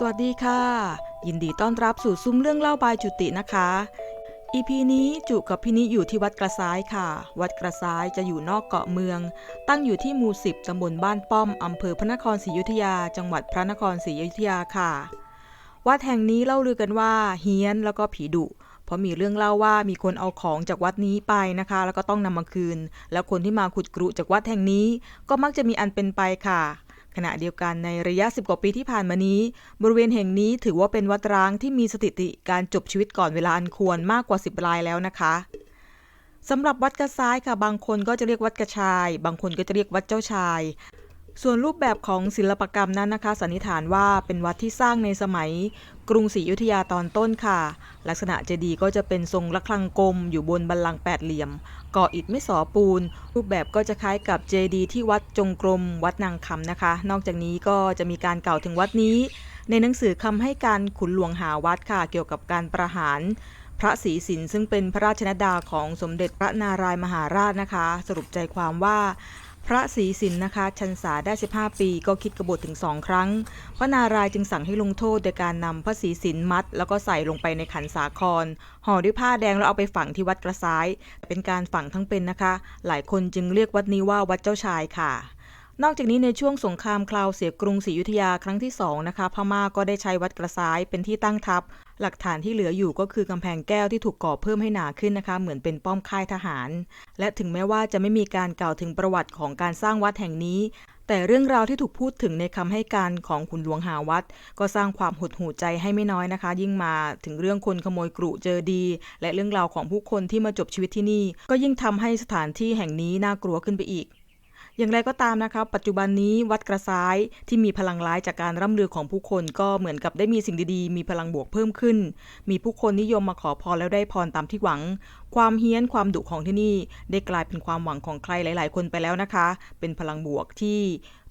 สวัสดีค่ะ ยินดีต้อนรับสู่ซุ้มเรื่องเล่าบายจุตินะคะ EP นี้จุกับพี่นิอยู่ที่วัดกระซ้ายค่ะ วัดกระซ้ายจะอยู่นอกเกาะเมือง ตั้งอยู่ที่หมู่สิบตำบลบ้านป้อมอำเภอพระนครศรีอยุธยา จังหวัดพระนครศรีอยุธยาค่ะ วัดแห่งนี้เล่าลือกันว่าเฮี้ยนแล้วก็ผีดุ เพราะมีเรื่องเล่าว่ามีคนเอาของจากวัดนี้ไปนะคะ แล้วก็ต้องนำมาคืน แล้วคนที่มาขุดกรุจากวัดแห่งนี้ก็มักจะมีอันเป็นไปค่ะ ขณะเดียวกันในระยะ 10 กว่าปีที่ผ่านมานี้ บริเวณแห่งนี้ถือว่าเป็นวัดร้างที่มีสถิติการจบชีวิตก่อนเวลาอันควรมากกว่า 10 รายแล้วนะคะสำหรับวัดกระซ้ายค่ะบางคนก็จะเรียกวัดกระชาย บางคนก็จะเรียกวัดเจ้าชาย ส่วนรูปแบบของศิลปกรรมนั้นนะคะสันนิษฐานว่าเป็นวัดที่สร้างในสมัยกรุงศรีอยุธยาตอนต้นค่ะ ลักษณะเจดีย์ก็จะเป็นทรงระฆังกลม อยู่บนบัลลังก์แปดเหลี่ยม ก่ออิฐไม่สอปูน รูปแบบก็จะคล้ายกับเจดีย์ที่วัดจงกรม วัดนางคำนะคะ นอกจากนี้ก็จะมีการกล่าวถึงวัดนี้ ในหนังสือคำให้การขุนหลวงหาวัดค่ะ เกี่ยวกับการประหารพระศรีสินซึ่งเป็นพระราชนดาของสมเด็จพระนารายมหาราชนะคะ สรุปใจความว่า พระศรีสินนะคะ ชันษาได้ 15 ปีก็คิดกบฏถึงสองครั้ง พระนารายจึงสั่งให้ลงโทษโดยการนำพระศรีสินมัด แล้วก็ใส่ลงไปในขันสาครห่อด้วยผ้าแดงแล้วเอาไปฝังที่วัดกระซ้าย เป็นการฝังทั้งเป็นนะคะ หลายคนจึงเรียกวัดนี้ว่าวัดเจ้าชายค่ะนอกจากนี้ในช่วงสงครามคราวเสียกรุงศรีอยุธยาครั้งที่สองนะคะ พม่าก็ได้ใช้วัดกระซ้ายเป็นที่ตั้งทัพ หลักฐานที่เหลืออยู่ก็คือกำแพงแก้วที่ถูกก่อเพิ่มให้หนาขึ้นนะคะ เหมือนเป็นป้อมค่ายทหาร และถึงแม้ว่าจะไม่มีการกล่าวถึงประวัติของการสร้างวัดแห่งนี้ แต่เรื่องราวที่ถูกพูดถึงในคำให้การของขุนหลวงหาวัด ก็สร้างความหดหู่ใจให้ไม่น้อยนะคะ ยิ่งมาถึงเรื่องคนขโมยกรุเจอดี และเรื่องราวของผู้คนที่มาจบชีวิตที่นี่ ก็ยิ่งทำให้สถานที่แห่งนี้น่ากลัวขึ้นไปอีก อย่างไรก็ตามนะคะปัจจุบันนี้วัดกระซ้ายที่มีพลังร้ายจากการร่ำลือของผู้คนก็เหมือนกับได้มีสิ่งดีๆ มีพลังบวกเพิ่มขึ้น มีผู้คนนิยมมาขอพรแล้วได้พรตามที่หวัง ความเฮี้ยนความดุของที่นี่ ได้กลายเป็นความหวังของใครหลาย ๆ คนไปแล้วนะคะ เป็นพลังบวกที่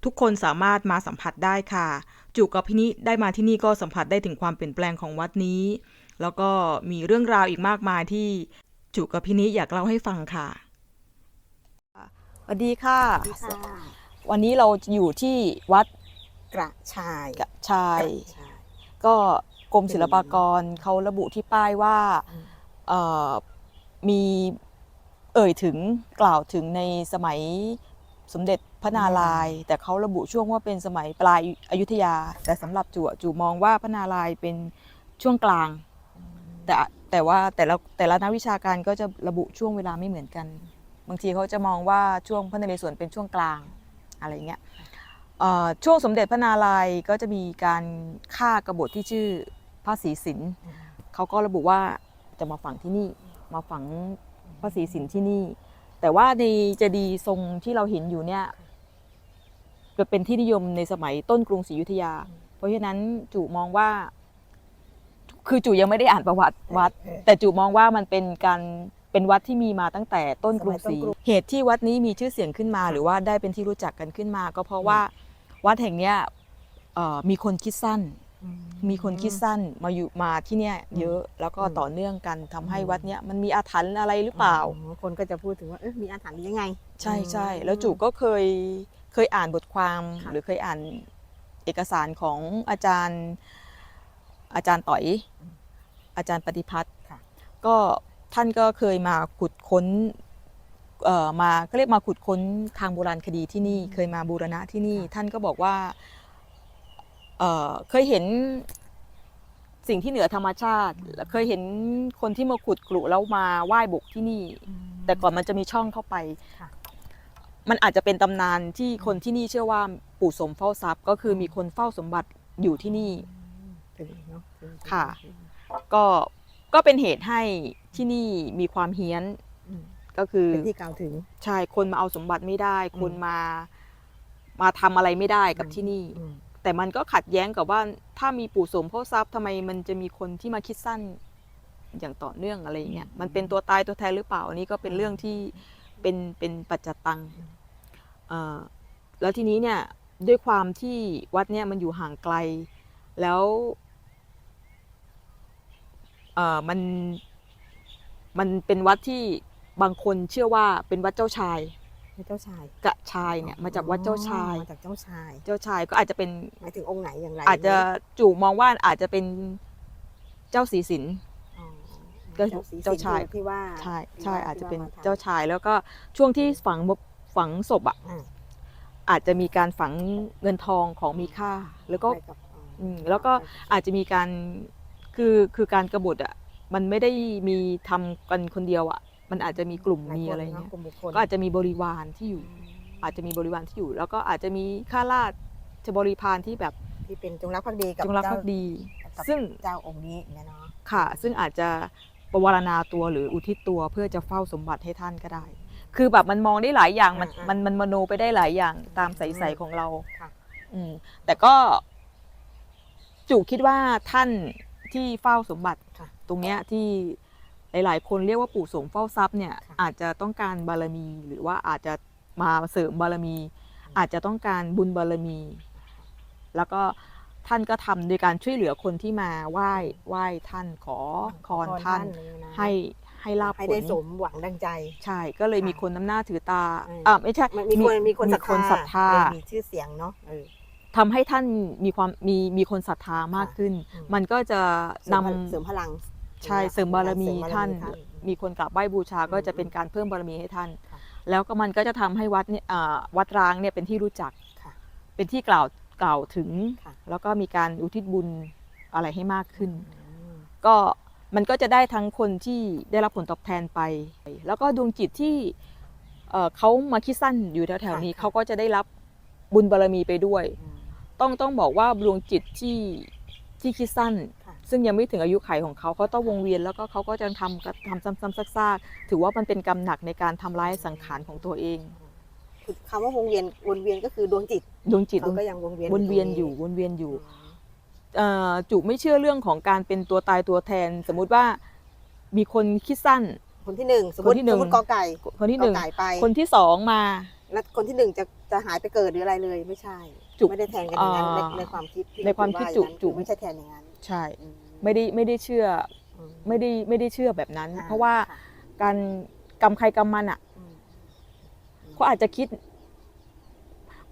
ทุกคนสามารถมาสัมผัสได้ค่ะ จุกับพินิได้มาที่นี่ก็สัมผัสได้ถึงความเปลี่ยนแปลงของวัดนี้ แล้วก็มีเรื่องราวอีกมากมายที่จุกับพินิอยากเล่าให้ฟังค่ะ สวัสดีค่ะค่ะวันนี้เราอยู่ที่วัดกระชายกระชาย กระชาย ก็กรมศิลปากรเขาระบุที่ป้ายว่าอืมเอ่อมีเอ่ยถึงกล่าวถึงในสมัยสมเด็จพระนารายณ์แต่เขาระบุช่วงว่าเป็นสมัยปลายอยุธยา แต่สำหรับจู่จู่มองว่าพระนารายณ์เป็นช่วงกลาง แต่แต่ว่าแต่ละแต่ละนักวิชาการก็จะระบุช่วงเวลาไม่เหมือนกัน บางทีเขาจะมองว่าช่วงพระนเรศวรเป็นช่วงกลางอะไรเงี้ยเอ่อช่วงสมเด็จพระนารายณ์ก็จะมีการฆ่ากบฏที่ชื่อพระศรีสินเขาก็ระบุว่าจะมาฝังที่นี่มาฝังพระศรีสินที่นี่ แต่ว่าในเจดีย์ทรงที่เราเห็นอยู่เนี่ยจะเป็นที่นิยมในสมัยต้นกรุงศรีอยุธยา เพราะฉะนั้นจู่มองว่า คือจู่ยังไม่ได้อ่านประวัติวัด แต่จู่มองว่ามันเป็นการ เป็นวัดที่มีมาตั้งแต่ต้นกรุงศรีสมัยต้นกรุงเหตุที่วัดนี้มีชื่อเสียงขึ้นมา หรือว่าได้เป็นที่รู้จักกันขึ้นมา ก็เพราะว่าวัดแห่งเนี้ยเอ่อมีคนคิดสั้น มีคนคิดสั้นมาอยู่มาที่เนี่ยเยอะแล้วก็อืมต่อเนื่องกันทำให้วัดเนี้ยมันมีอาถรรพ์อะไรหรือเปล่าอ๋อคนก็จะพูดถึงว่าเอ๊ะมีอาถรรพ์ยังไง ใช่ใช่อืมแล้วจู่ก็เคยเคยอ่านบทความค่ะหรือเคยอ่านเอกสารของอาจารย์อาจารย์ต่อย อาจารย์ปฏิพัฒน์ค่ะก็ ท่านก็เคยมาขุดค้นเอ่อมาก็เรียกมาขุดค้นทางโบราณคดีที่นี่เคยมาบูรณะที่นี่ ท่านก็บอกว่าเอ่อเคยเห็นสิ่งที่เหนือธรรมชาติ เคยเห็นคนที่มาขุดกรุแล้วมาไหว้บกที่นี่ แต่ก่อนมันจะมีช่องเข้าไปค่ะมันอาจจะเป็นตำนานที่คนที่นี่เชื่อว่าปู่สมเฝ้าทรัพย์ ก็คือมีคนเฝ้าสมบัติอยู่ที่นี่ถึงเนอะถึงค่ะ ก็ก็เป็นเหตุให้ ที่นี่มีความเฮี้ยนอืมก็คือเป็นที่กล่าวถึงใช่คนมาเอาสมบัติไม่ได้อืมคนมา มาทำอะไรไม่ได้กับที่นี่อืมแต่มันก็ขัดแย้งกับว่า ถ้ามีปู่สมเฝ้าทรัพย์ทำไมมันจะมีคนที่มาคิดสั้นอย่างต่อเนื่องอะไรอย่างเงี้ยมันเป็นตัวตายตัวแทนหรือเปล่าอันนี้ก็เป็นเรื่องที่เป็นเป็นปัจจตังเอ่อแล้วทีนี้เนี่ยด้วยความที่วัดเนี่ยมันอยู่ห่างไกลแล้วเอ่อมัน มันเป็นวัดที่บางคนเชื่อว่าเป็นวัดเจ้าชายให้เจ้าชายกระชายเนี่ยมาจากวัดเจ้าชายอ๋อมาจากเจ้าชาย เจ้าชายก็อาจจะเป็นหมายถึงองค์ไหนอย่างไร อาจจะจู่มองว่าอาจจะเป็นเจ้าสีสินอ๋อก็เจ้าสีเจ้าชายที่ว่าใช่ที่ใช่ว่อาจจะที่ว่เป็นมทำเจ้าชายแล้วก็ช่วงที่ฝังฝังศพอะอ่าอาจจะมีการฝังเงินทองของมีค่า แล้วก็ไปบอ๋อออืมแล้วก็อาจจะมีการคือคือการกบฏอะ มันไม่ได้มีทำกันคนเดียวอะ มันอาจจะมีกลุ่มหลายมีคนอะไรเนเงี้ยกลุ่มบุคคลก็อาจจะมีบริวารที่อยู่ อาจจะมีบริวารที่อยู่ แล้วก็อาจจะมีข้าราชบริพารที่แบบที่เป็นจงรักภักดีกับจงรักเจ้าภักดีกับซึ่งเจ้าองค์นี้อย่างเงี้ยเนาะค่ะ ซึ่งอาจจะประวารณาตัวหรืออุทิศตัวเพื่อจะเฝ้าสมบัติให้ท่านก็ได้ คือแบบมันมองได้หลายอย่างมันมันมันมโนไปได้หลายอย่างตามใสๆของเราค่ะ อืมแต่ก็จุคิดว่าท่าน ที่เฝ้าสมบัติค่ะตรงเนี้ยที่หลาย ๆ คนเรียกว่าปู่โสมเฝ้าทรัพย์เนี่ยค่ะ อาจจะต้องการบารมี หรือว่าอาจจะมาเสริมบารมี อาจจะต้องการบุญบารมี แล้วก็ท่านก็ทำโดยการช่วยเหลือคนที่มาไหว้ไหว้ท่านขอพรท่านอะไรเงี้ยนะให้ให้ลาบให้ผได้ลสมหวังดังใจ ใช่ก็เลยค่ะมีคนน้ำหน้าถือตาอืม อ่าไม่ใช่มันมีคนมีคนศรัทธาคนศรัทธา เออมีชื่อเสียงเนาะเออ ทำให้ท่านมีความมีมีคนศรัทธามากขึ้น อืม มันก็จะเสริมนำพลังเสริมพลัง ใช่เสริมบารมีเสริท่านท่าน มีคนกราบไหว้บูชาอืมก็จะเป็นการเพิ่มบารมีให้ท่าน ค่ะ แล้วก็มันก็จะทำให้วัดเนี่ยอ่าวัดร้างเนี่ยเป็นที่รู้จัก ค่ะ เป็นที่กล่าวกล่าวถึง ค่ะ แล้วก็มีการอุทิศบุญอะไรให้มากขึ้น อืม ก็มันก็จะได้ทั้งคนที่ได้รับผลตอบแทนไป แล้วก็ดวงจิตที่เอ่อเขามาคิดสั้นอยู่แถวๆนี้เขาก็จะได้รับบุญบารมีไปด้วย อืม ต้องต้องบอกว่าดวงจิตที่ที่คิดสั้นค่ะซึ่งยังไม่ถึงอายุไขของเขาเขาต้องวงเวียนแล้วก็เขาก็จะทำกับทำซ้ำๆซากๆถือว่ามันเป็นกรรมหนักในการทำร้ายสังขารของตัวเองคือคำว่าวงเวียนวนเวียนก็คือดวงจิตดวงจิตเขาก็ยังวงเวียนวนเวียนอยู่วนเวียนอยู่เอ่อจุไม่เชื่อเรื่องของการเป็นตัวตายตัวแทน สมมุติว่ามีคนคิดสั้น คนที่หนึ่งสมมคนติที่หนึ่สงมมติกอไก่ คนที่หนึ่งกอไก่ไปคนที่สองมา แล้วคนที่หนึ่งจะจะหายไปเกิดหรืออะไรเลยไม่ใช่ จุ ไม่ได้แทนกันอย่างนั้นในอ่าในความคิดที่ในความคิดว่าจุอย่างนั้นจุ ไม่ใช่แทนอย่างนั้นใช่ อืไม่ได้ไม่ได้เชื่ออืมไม่ได้ไม่ได้เชื่อแบบนั้น อ่เพราะว่าค่การกรรมใครกรรมมันอะอืม เขาอาจจะคิด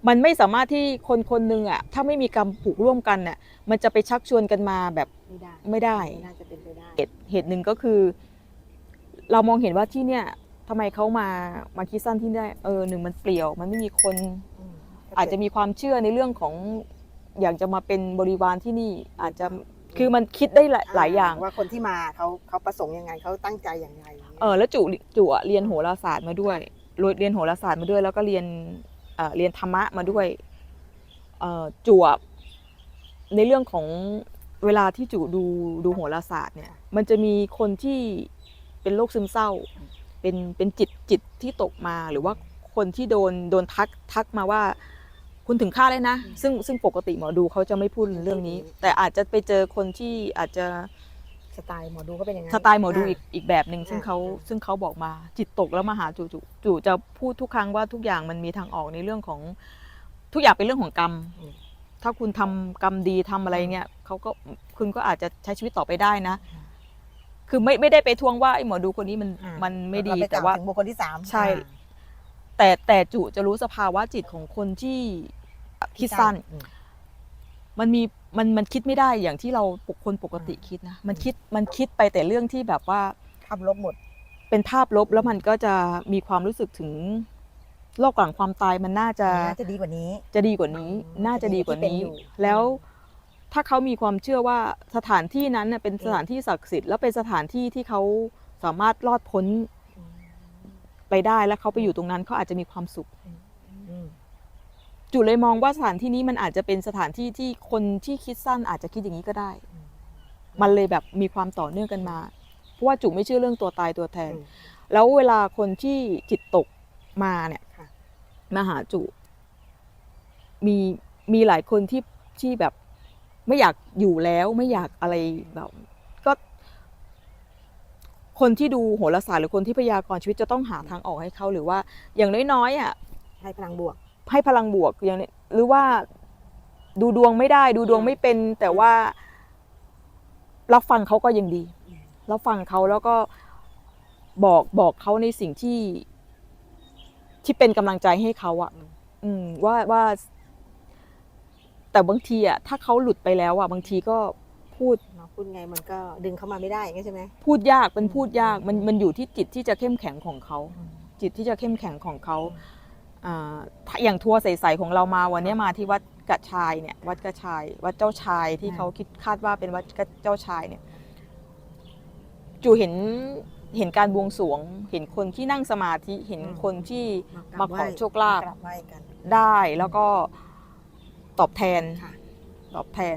มันไม่สามารถที่คนคนหนึ่งอะ ถ้าไม่มีกรรมผูกร่วมกันเนี่ยมันจะไปชักชวนกันมาแบบไม่ได้ไม่ได้ ไม่น่าจะเป็นไปได้เหตุเหตุหนึ่งก็คือ เรามองเห็นว่าที่เนี่ยทำไมเขามามาคิดสั้นที่ได้เออหนึ่งมันเปลี่ยว มันไม่มีคน อืมอาจจะมีความเชื่อในเรื่องของอยากจะมาเป็นบริวารที่นี่อาจจะคือมันคิดได้หลายหลายอย่างว่าคนที่มาเขาเขาประสงค์ยังไงเขาตั้งใจอย่างไรเออแล้วจุจุอะเรียนโหราศาสตร์มาด้วยเรียนโหราศาสตร์มาด้วย แล้วก็เรียนเอ่อเรียนธรรมะมาด้วยเอ่อจุอะในเรื่องของเวลาที่จุดูดูโหราศาสตร์เนี่ย มันจะมีคนที่เป็นโรคซึมเศร้า เป็นเป็นจิตจิตที่ตกมาหรือว่าคนที่โดนโดนทักทักมาว่า คุณถึงค่าเลยนะ ซึ่งซึ่งปกติหมอดูเขาจะไม่พูดเรื่องนี้ แต่อาจจะไปเจอคนที่อาจจะสไตล์หมอดูก็เป็นอย่างนั้นสไตล์หมอดูอีกอีกแบบหนึ่งซึ่งเขาอ่าซึ่งเขาบอกมาจิตตกแล้วมาหาจู่ๆจู่จะพูดทุกครั้งว่าทุกอย่างมันมีทางออกในเรื่องของทุกอย่างเป็นเรื่องของกรรมอืมถ้าคุณทำกรรมดีทำอะไรเงี้ยเขาก็คุณก็อาจจะใช้ชีวิตต่อไปได้นะอ่าคือไม่ไม่ได้ไปทวงว่าไอ้หมอดูคนนี้มันอ่ามันไม่ดีเรปแต่ว่ากล่ถึงบุคคลที่สามใช่อ่า แต่แต่จุจะรู้สภาวะจิตของคนที่คิดสั้นอืมมันมีมันมันคิดไม่ได้อย่างที่เราปกคนปกติคิดนะ มันคิดมันคิดไปแต่เรื่องที่แบบว่าภาพลบหมด เป็นภาพลบแล้วมันก็จะมีความรู้สึกถึงโลกหลังความตายมันน่าจะน่าจะดีกว่านี้ จะดีกว่านี้อืมน่าจะดีกว่านี้ที่เป็นอยู่แล้วถ้าเขามีความเชื่อว่าสถานที่นั้นน่ะเป็นสถานที่ศักดิ์สิทธิ์แล้วเป็นสถานที่ที่เขาสามารถรอดพ้นอืม ไปได้แล้วเขาไปอยู่ตรงนั้นเขาอาจจะมีความสุขอืมจุเลยมองว่าสถานที่นี้มันอาจจะเป็นสถานที่ที่คนที่คิดสั้นอาจจะคิดอย่างนี้ก็ได้อืมมันเลยแบบมีความต่อเนื่องกันมา เพราะว่าจุไม่เชื่อเรื่องตัวตายตัวแทนอืมแล้วเวลาคนที่จิตตกมาเนี่ยค่ะมาหาจุ มีมีหลายคนที่ที่แบบไม่อยากอยู่แล้วไม่อยากอะไรแบบก็ คนที่ดูโหราศาสตร์หรือคนที่พยากรณ์ชีวิตจะต้องหาทางออกให้เขาหรือว่าอย่างน้อยๆอะให้พลังบวก ให้พลังบวกอย่างนี้หรือว่าดูดวงไม่ได้ ดูดวงไม่เป็น แต่ว่ารับฟังเขาก็ยังดีอืมรับฟังเขาแล้วก็บอกบอกเขาในสิ่งที่ที่เป็นกำลังใจให้เขาอะอืมอืมว่าว่า แต่บางทีอะถ้าเขาหลุดไปแล้วอะบางทีก็พูดเนาะ พูดไงมันก็ดึงเข้ามาไม่ได้อย่างงี้ใช่ไหม พูดยากมันพูดยากอืมมันมันอยู่ที่จิตที่จะเข้มแข็งของเขาอืมจิตที่จะเข้มแข็งของเขาอืมอ่าถ้าอย่างทัวร์ใสๆของเรามาวันนี้มาที่วัดกระชายเนี่ยวัดกระชาย วัดเจ้าชายที่เขาคิดคาดว่าเป็นวัดเจ้าชายเนี่ยจูเห็นเห็นการบวงสรวง เห็นคนที่นั่งสมาธิเห็นคนที่กราบมาขอไหว้ โชคลาภมกราบไหว้กัน ได้แล้วก็ตอบแทนค่ะ ตอบแทน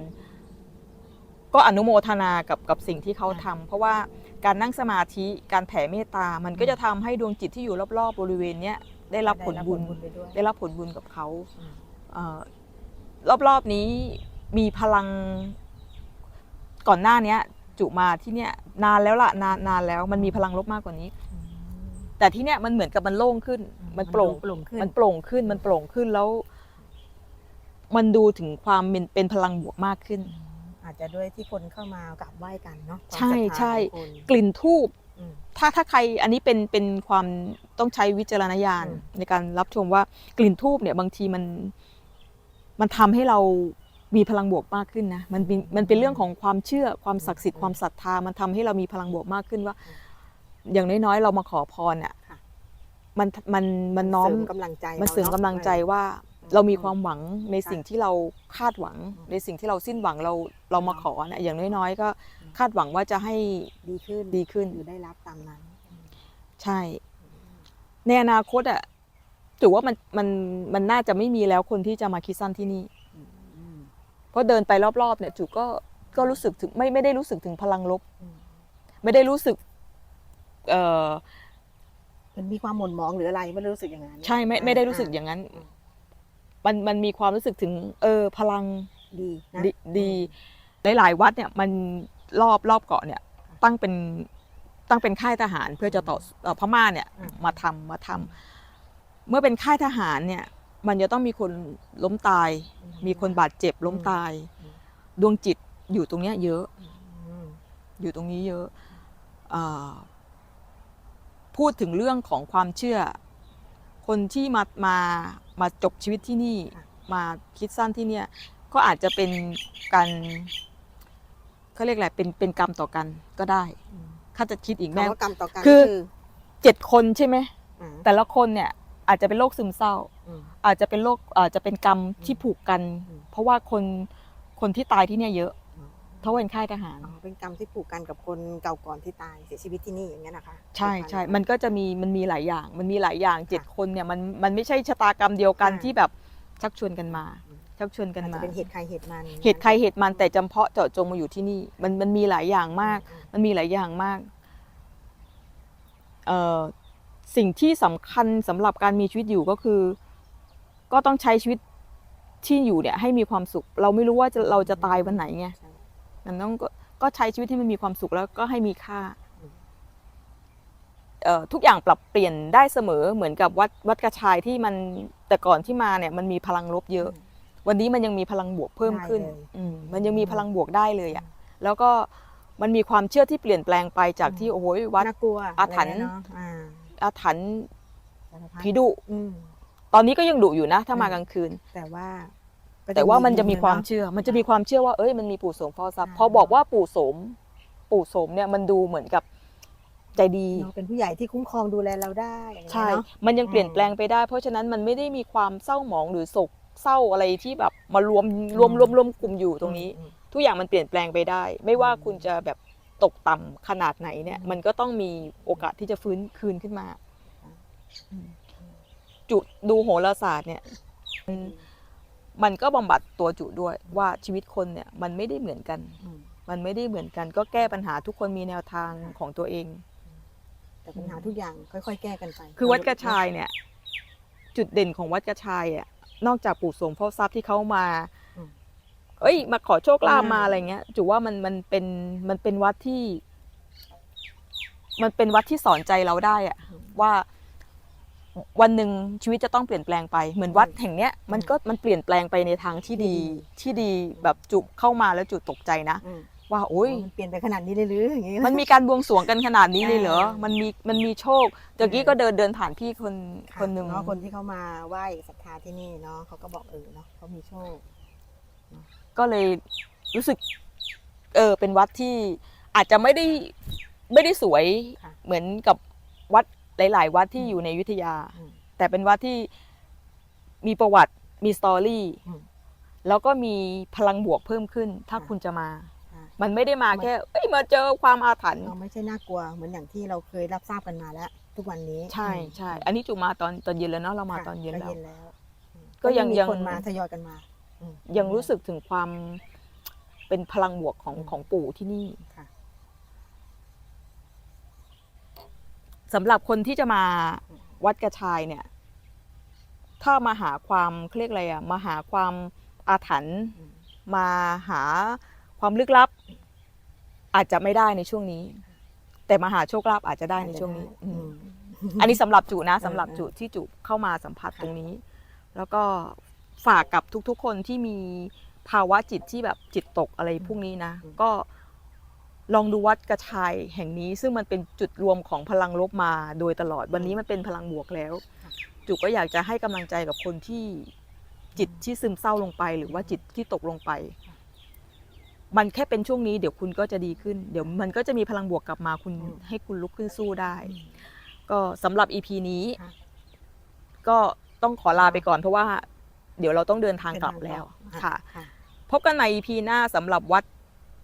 ก็อนุโมทนากับกับสิ่งที่เขาทำเพราะว่าการนั่งสมาธิการแผ่เมตตา มันก็จะทำให้ดวงจิตที่อยู่รอบๆ บริเวณเนี้ยได้รับผลบุญได้รับผลบุญไปด้วย ได้รับผลบุญกับเขาอืม เอ่อรอบๆนี้มีพลังก่อนหน้าเนี้ย จุมาที่เนี้ยนานแล้วล่ะนานนานแล้ว มันมีพลังลบมากกว่านี้ อืมแต่ที่เนี้ยมันเหมือนกับมันโล่งขึ้น มันโปร่ง โปร่งขึ้น มันโปร่งขึ้นมันโปร่งขึ้นแล้ว มันดูถึงความเป็นเป็นพลังบวกมากขึ้น อืม อาจจะด้วยที่คนเข้ามากราบไหว้กันเนาะความใช่ศรัทธาใช่ ของคนกลิ่นทูบอืม ถ้าถ้าใครอันนี้เป็นเป็นความต้องใช้วิจารณญาณอืม ในการรับชมว่ากลิ่นทูบเนี่ยบางทีมันมันทำให้เรามีพลังบวกมากขึ้นนะมันเป็นมันเป็นเรื่องของความเชื่อความศักดิ์สิทธิ์ความศรัทธามันทำให้เรามีพลังบวกมากขึ้นว่า อย่างน้อยๆเรามาขอพรเนี่ยค่ะ มันมันมันน้อม เสริมกำลังใจมันเสริมากำลังใจเนอะว่าอืม เรามีความหวังในค่ะสิ่งที่เราคาดหวังอืมในสิ่งที่เราสิ้นหวังเราเรามาขอเนี่ยอย่างน้อยๆ ก็อืมคาดหวังว่าจะให้ดีขึ้นดีขึ้นหรือได้รับตามนั้น ใช่ ในอนาคตอะถือว่ามันมันมันน่าจะไม่มีแล้วคนที่จะมาคิดสั้นที่นี่อืมเพราะเดินไปรอบๆเนี่ยจุก็ก็รู้สึกถึงไม่ไม่ได้รู้สึกถึงพลังลบอืมไม่ได้รู้สึก เออมันมีความหม่นหมองหรืออะไรไม่รู้สึกอย่างนั้นใช่ไม่ไม่ได้รู้สึกอย่างนั้นอื มมันมันมีความรู้สึกถึงเออพลังดีนะดีดีหลายๆวัดเนี่ยมันรอบรอบเกาะเนี่ยตั้งเป็นตั้งเป็นค่ายทหารเพื่อจะต่อเอ่อพม่าเนี่ยอืมมาทำมาทำเมื่อเป็นค่ายทหารเนี่ย มันจะต้องมีคนล้มตาย มีคนบาดเจ็บล้มตายอืมดวงจิตอยู่ตรงเนี้ยเยอะอืมอยู่ตรงนี้เยอะอาพูดถึงเรื่องของความเชื่อ คนที่มามามาจบชีวิตที่นี่ มาคิดสั้นที่เนี่ยก็อาจจะเป็นการเขาเรียกอะไรเป็นเป็นกรรมต่อกันก็ได้อืมข้าจะคิดอีกแม่คำว่ากรรมต่อกันคือคือเจ็ดคนใช่ไหมอ่าแต่ละคนเนี่ยอาจจะเป็นโรคซึมเศร้าอืมอาจจะเป็นโรคอาจจะเป็นกรรมที่ผูกกันอืมเพราะว่าคนคนที่ตายที่เนี่ยเยอะอืม เพราะว่าเป็นค่ายทหาร อ๋อเป็นกรรมที่ผูกกันกับคนเก่าก่อนที่ตายเสียชีวิตที่นี่อย่างเงี้ยนะคะใช่ผูกกัใช่ มันก็จะมีมันมีหลายอย่าง มันมีหลายอย่างเจ็ดค่ะคนเนี่ยมันมันไม่ใช่ชะตากรรมเดียวกันอ่าที่แบบชักชวนกันมาอืมชักชวนกันอาจจะมาเป็นเหตุใครเหตุมันเหตุใครเหตุมันแต่จำเพาะเจาะจงมาอยู่ที่นี่ มันมันมีหลายอย่างมาก มันมีหลายอย่างมากเอ่อสิ่งที่สำคัญสำหรับการมีชีวิตอยู่ก็คือ ก็ต้องใช้ชีวิตที่อยู่เนี่ย ให้มีความสุข เราไม่รู้ว่าจะเราจะตายวันไหนไงใช่ มันต้องก็ก็ใช้ชีวิตให้มันมีความสุขแล้วก็ให้มีค่าอืมเอ่อทุกอย่างปรับเปลี่ยนได้เสมอเหมือนกับวัดวัดกระชายที่มันแต่ก่อนที่มาเนี่ยมันมีพลังลบเยอะ วันนี้มันยังมีพลังบวกเพิ่มขึ้นได้เลยอืมมันยังมีพลังบวกได้เลยอะ่ะแล้วก็มันมีความเชื่อที่เปลี่ยนแปลงไปจากที่โอ้โหวัดน่ากลัวอาถรรพ์ะไเนาะอ่าอาถรรพ์สารพัดผีดุอืมตอนนี้ก็ยังดุอยู่นะ ถ้ามาอืมกลางคืน แต่ว่าก็ แต่ว่ามันจะมีความเนอะเชื่อ มันจะมีความเชื่อว่าเอ้ยมันมีปู่โสมเฝ้าทรัพย์อ่าพอบอกว่าปู่โสม ปู่โสมเนี่ยมันดูเหมือนกับใจดีเนาะเป็นผู้ใหญ่ที่คุ้มครองดูแลเราได้อย่างเงี้ยใช่เนาะมันยังอืมเปลี่ยนแปลงไปได้ เพราะฉะนั้นมันไม่ได้มีความเศร้าหมองหรือโศกเศร้าอะไรที่แบบมารวมรวมรวมรวมกลุ่มอยู่ตรงนี้อืมทุกอย่างมันเปลี่ยนแปลงไปได้ ไม่ว่าอืมคุณจะแบบตกต่ำขนาดไหนเนี่ยอืมมันก็ต้องมีโอกาสที่จะฟื้นคืนขึ้นมาอืมอืมจุดูโหราศาสตร์เนี่ย มันมันก็บำบัดตัวจุด้วยว่าชีวิตคนเนี่ยมันไม่ได้เหมือนกันอืมมันไม่ได้เหมือนกัน ก็แก้ปัญหาทุกคนมีแนวทางของตัวเอง แต่ปัญหาทุกอย่างค่อยๆ แก้กันไป คือวัดกระชายเนี่ย จุดเด่นของวัดกระชายอะนอกจากปู่โสมเฝ้าทรัพย์ที่เขามาอืมเอ้ย มาขอโชคลาภอืมมาอะไรเงี้ยจุว่ามันมันเป็นมันเป็นวัดที่ มันเป็นวัดที่สอนใจเราได้อะว่า วันหนึ่งชีวิตจะต้องเปลี่ยนแปลงไปเหมือนวัดแห่งเนี้ยมันก็มันเปลี่ยนแปลงไปในทางที่ดีที่ดีที่ดีแบบจุเข้ามาแล้วจุตกใจนะอืมว่าโอ้ยมันเปลี่ยนไปขนาดนี้เลยหรืออย่างงี้มันมีการบวงสรวงกันขนาดนี้เลยเหรอเออมันมีมันมีโชคเมื่อกี้ก็เดินเดินผ่านพี่คนค่ะคนหนึ่งเนาะคนที่เขามาไหว้ศรัทธาที่นี่เนาะเขาก็บอกเออเนาะเขามีโชค ก็เลยรู้สึก เออเป็นวัดที่อาจจะไม่ได้ไม่ได้สวยค่ะเหมือนกับวัด หลาย ๆ วัดที่อยู่ในอยุธยาอืมแต่เป็นวัดที่มีประวัติมีสตอรี่อืมแล้วก็มีพลังบวกเพิ่มขึ้น ถ้าค่ะคุณจะมาค่ะมันไม่ได้มาแค่เอ้ยมาเจอความอาถรรพ์เราไม่ใช่น่ากลัว เหมือนอย่างที่เราเคยรับทราบกันมาแล้ว ทุกวันนี้ ใช่อืมใช่อันนี้จูมาตอนตอนเย็นแล้วเนาะเรามาค่ะตอนเย็นก็แล้วเย็นแล้วอืมก็ยังมียังคนมาทยอยกันมาอืมยังรู้สึกถึงความเป็นพลังบวกของอืมของปู่ที่นี่ค่ะ สำหรับคนที่จะมาวัดกระชายเนี่ย ถ้ามาหาความเครียกอะไรอะมาหาความอาถรรพ์อืมมาหาความลึกลับ อาจจะไม่ได้ในช่วงนี้ แต่มาหาโชคลาภอาจจะได้ในช่วงนี้ อือืมมอันนี้สำหรับจุนะเออสำหรับเออจุที่จุเข้ามาสัมผัสค่ะตรงนี้ แล้วก็ฝากกับทุกๆคนที่มีภาวะจิตที่แบบจิตตกอะไรพวกนี้นะ ก็ ลองดูวัดกระชายแห่งนี้ซึ่งมันเป็นจุดรวมของพลังลบมาโดยตลอดวันนี้มันเป็นพลังบวกแล้ว จุก็อยากจะให้กำลังใจกับคนที่จิตที่ซึมเศร้าลงไป หรือว่าจิตที่ตกลงไป มันแค่เป็นช่วงนี้เดี๋ยวคุณก็จะดีขึ้น เดี๋ยวมันก็จะมีพลังบวกกลับมาคุณอืมให้คุณลุกขึ้นสู้ได้อืมก็สำหรับ EP นี้ค่ะก็ต้องขอลาไปก่อนเพราะว่า เดี๋ยวเราต้องเดินทางกลับเดินทางแล้วต่อค่ะค่ะ พบกันใน EP หน้าสำหรับวัด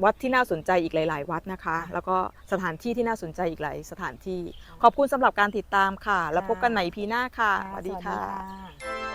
วัดที่น่าสนใจอีกหลาย ๆ วัดนะคะค่ะแล้วก็สถานที่ที่น่าสนใจอีกหลายสถานที่ ขอบคุณสำหรับการติดตามค่ะ แล้วพบกันใน EP หน้าค่ะสวัสดีค่ะค่ะ